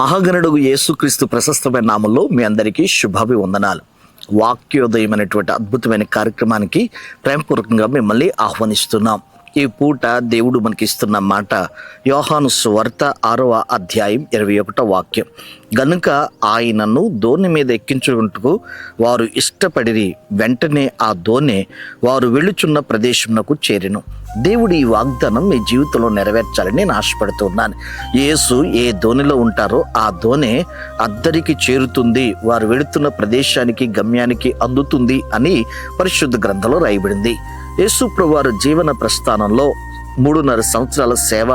మహాగణుడు యేసుక్రీస్తు ప్రశస్తమైన నామంలో మీ అందరికీ శుభాభివందనాలు. వాక్యోదయం అనేటువంటి అద్భుతమైన కార్యక్రమానికి ప్రేమపూర్వకంగా మిమ్మల్ని ఆహ్వానిస్తున్నాం. ఈ పూట దేవుడు మనకి ఇస్తున్న మాట యోహాను సువార్త ఆరవ అధ్యాయం ఇరవై ఒకటో వాక్యం. గనుక ఆయనను దోణి మీద ఎక్కించుకుంటూ వారు ఇష్టపడిరి వెంటనే ఆ దోణి వారు వెళ్ళుచున్న ప్రదేశమునకు చేరెను. దేవుడు ఈ వాగ్దానం మీ జీవితంలో నెరవేర్చాలని నేను ఆశపడుతున్నాను యేసు ఏ ధోనిలో ఉంటారో ఆ ధోని అద్దరికి చేరుతుంది వారు వెళుతున్న ప్రదేశానికి గమ్యానికి అందుతుంది అని పరిశుద్ధ గ్రంథంలో రాయబడింది. యేసు ప్రభువారు జీవన ప్రస్థానంలో మూడున్నర సంవత్సరాల సేవ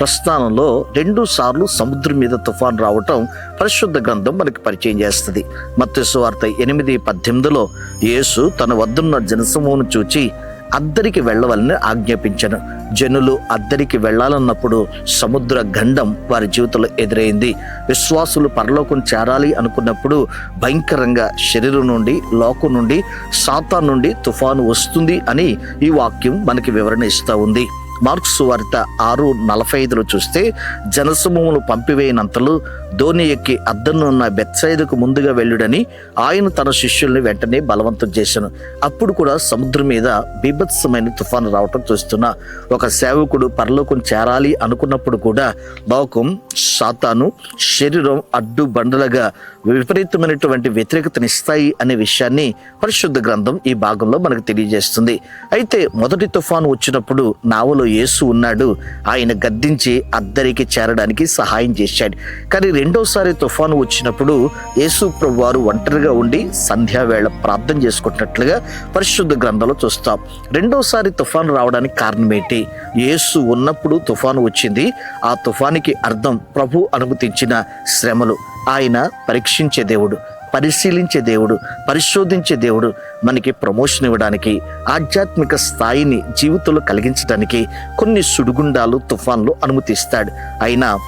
ప్రస్థానంలో రెండు సార్లు సముద్రం మీద తుఫాన్ రావటం పరిశుద్ధ గ్రంథం మనకి పరిచయం చేస్తుంది. మత్స్సు వార్త ఎనిమిది పద్దెనిమిదిలో యేసు తన వద్దున్న జనసమూహను చూచి అద్దరికి వెళ్ళవలని ఆజ్ఞాపించను. జనులు అద్దరికి వెళ్ళాలన్నప్పుడు సముద్ర గండం వారి జీవితంలో ఎదురైంది. విశ్వాసులు పరలోకం చేరాలి అనుకున్నప్పుడు భయంకరంగా శరీరం నుండి లోకం నుండి సాతా నుండి తుఫాను వస్తుంది అని ఈ వాక్యం మనకి వివరణ ఇస్తూ ఉంది. మార్క్స్ వార్త ఆరు నలభై ఐదులో చూస్తే జనసమూహములు పంపివేయనంతలు ధోని ఎక్కి అద్దనున్న బెత్సైదుకు ముందుగా వెళ్ళుడని ఆయన తన శిష్యుల్ని వెంటనే బలవంతం చేశాను. అప్పుడు కూడా సముద్రం మీద బీభత్సమైన తుఫాను రావటం చూస్తున్నా. ఒక సేవకుడు పరలోకం చేరాలి అనుకున్నప్పుడు కూడా లోకం సాతాను శరీరం అడ్డు బండలుగా విపరీతమైనటువంటి వ్యతిరేకతనిస్తాయి అనే విషయాన్ని పరిశుద్ధ గ్రంథం ఈ భాగంలో మనకు తెలియజేస్తుంది. అయితే మొదటి తుఫాను వచ్చినప్పుడు నావలో యేసు ఉన్నాడు. ఆయన గద్దించి అద్దరికి చేరడానికి సహాయం చేశాడు. కానీ రెండోసారి తుఫాను వచ్చినప్పుడు యేసు ప్రభు వారు ఒంటరిగా ఉండి సంధ్యావేళ ప్రార్థన చేసుకుంటున్నట్లుగా పరిశుద్ధ గ్రంథంలో చూస్తాం. రెండోసారి తుఫాను రావడానికి కారణం ఏంటి? యేసు ఉన్నప్పుడు తుఫాను వచ్చింది. ఆ తుఫానికి అర్థం ప్రభు అనుమతించిన శ్రమలు. ఆయన పరీక్షించే దేవుడు పరిశీలించే దేవుడు పరిశోధించే దేవుడు మనకి ప్రమోషన్ ఇవ్వడానికి ఆధ్యాత్మిక స్థాయిని జీవితంలో కలిగించడానికి కొన్ని సుడిగుండాలు తుఫాన్లు అనుమతిస్తాడు. అయినా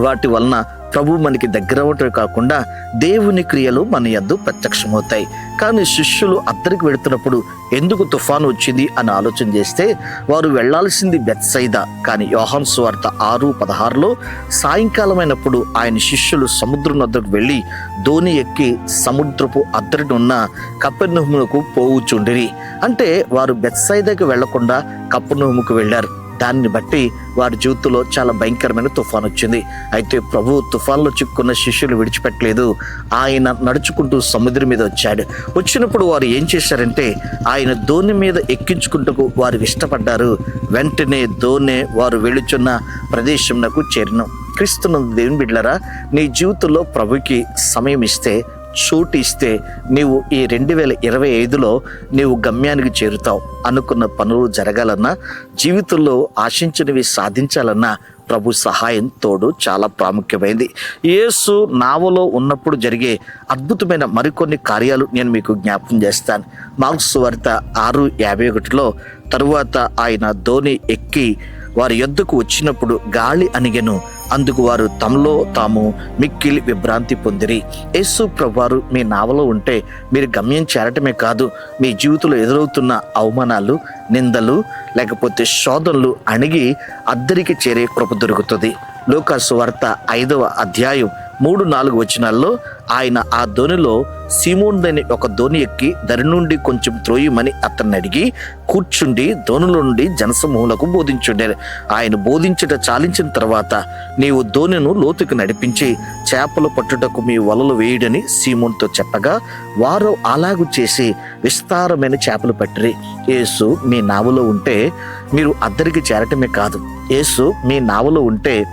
వాటి వలన ప్రభు మనకి దగ్గర అవటమే కాకుండా దేవుని క్రియలు మన యద్దు ప్రత్యక్షమవుతాయి. కానీ శిష్యులు అద్దరికి వెళుతున్నప్పుడు ఎందుకు తుఫాను వచ్చింది అని ఆలోచన చేస్తే వారు వెళ్ళాల్సింది బెత్సైదా. కానీ యోహన్ సువార్త ఆరు పదహారులో సాయంకాలమైనప్పుడు ఆయన శిష్యులు సముద్రం వద్దకు వెళ్ళి ధోని ఎక్కి సముద్రపు అద్దరిని ఉన్న కప్పర్నహుములకు పోవుచుండిరి. అంటే వారు బెత్సైదాకి వెళ్ళకుండా కప్పర్నహుముకు వెళ్ళారు. దాన్ని బట్టి వారి జీవితంలో చాలా భయంకరమైన తుఫాన్ వచ్చింది. అయితే ప్రభు తుఫాన్లో చిక్కున్న శిష్యులు విడిచిపెట్టలేదు. ఆయన నడుచుకుంటూ సముద్రం మీద వచ్చాడు. వచ్చినప్పుడు వారు ఏం చేశారంటే ఆయన దోణి మీద ఎక్కించుకుంటూ వారు ఇష్టపడ్డారు. వెంటనే దోణి వారు వెళుచున్న ప్రదేశంకు చేరిన. క్రీస్తునందు దేవుని బిడ్లరా నీ జీవితంలో ప్రభుకి సమయం ఇస్తే షూట్ ఇస్తే నీవు ఈ రెండు వేల ఇరవై ఐదులో నీవు గమ్యానికి చేరుతావు. అనుకున్న పనులు జరగాలన్నా జీవితంలో ఆశించినవి సాధించాలన్నా ప్రభు సహాయం తోడు చాలా ప్రాముఖ్యమైంది. యేసు నావలో ఉన్నప్పుడు జరిగే అద్భుతమైన మరికొన్ని కార్యాలు నేను మీకు జ్ఞాపకం చేస్తాను. మార్క్స్ వార్త ఆరు యాభై ఒకటిలో తరువాత ఆయన ధోని ఎక్కి వారి యొద్దకు వచ్చినప్పుడు గాలి అణిగెను. అందుకు వారు తమలో తాము మిక్కిలి విభ్రాంతి పొందిరి. యేసు ప్రభువారు మీ నావలో ఉంటే మీరు గమ్యం చేరటమే కాదు మీ జీవితంలో ఎదురవుతున్న అవమానాలు నిందలు లేకపోతే శోధనలు అణిగి అద్దరికి చేరే కృప దొరుకుతుంది. లోకాసు వార్త ఐదవ అధ్యాయం మూడు నాలుగు వచనాల్లో ఆయన ఆ ధోనిలో సీమోన్దని ఒక ధోని ఎక్కి దరి నుండి కొంచెం త్రోయమని అతన్ని అడిగి కూర్చుండి ధోనిలో నుండి జనసమూహులకు బోధించుండారు ఆయన బోధించుట చాలించిన తర్వాత నీవు ధోనిను లోతుకు నడిపించి చేపలు పట్టుటకు మీ వలలు వేయుడని సీమోన్తో చెప్పగా వారు అలాగు చేసి విస్తారమైన చేపలు పట్టిరి. యేసు మీ నావలో ఉంటే మీరు అద్దరికి చేరటమే కాదు. యేసు మీ నావలో ఉంటే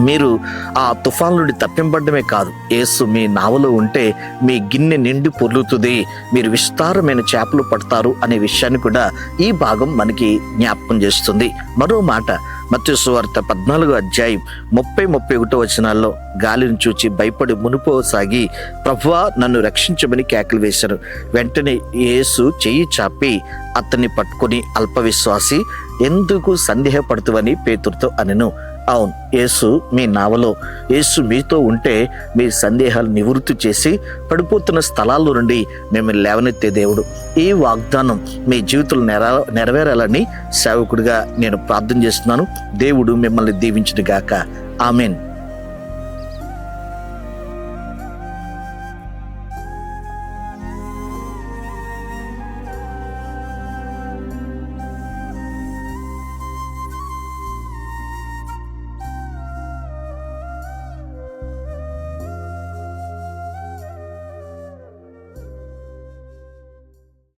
మీరు ఆ తుఫాన్ నుండి తప్పింపడమే కాదు. యేసు మీ నావలో ఉంటే మీ గిన్నె నిండి పొర్లుతుంది. మీరు విస్తారమైన చేపలు పడతారు అనే విషయాన్ని కూడా ఈ భాగం మనకి జ్ఞాపకం చేస్తుంది. మరో మాట మత్స్యవార్త పద్నాలుగో అధ్యాయం ముప్పై ముప్పై ఒకటో వచనాల్లో గాలిని చూచి భయపడి మునిపోసాగి ప్రభువా నన్ను రక్షించమని కేకలు వేశారు. వెంటనే యేసు చెయ్యి చాపి అతన్ని పట్టుకొని అల్పవిశ్వాసి ఎందుకు సందేహపడుతువని పేతురుతో అనెను. అవును యేసు మీ నావలో యేసు మీతో ఉంటే మీ సందేహాలు నివృత్తి చేసి పడిపోతున్న స్థలాల్లో నుండి మిమ్మల్ని లేవనెత్తే దేవుడు. ఈ వాగ్దానం మీ జీవితంలో నెర నెరవేరాలని సేవకుడిగా నేను ప్రార్థన చేస్తున్నాను. దేవుడు మిమ్మల్ని దీవించును గాక ఆమెన్.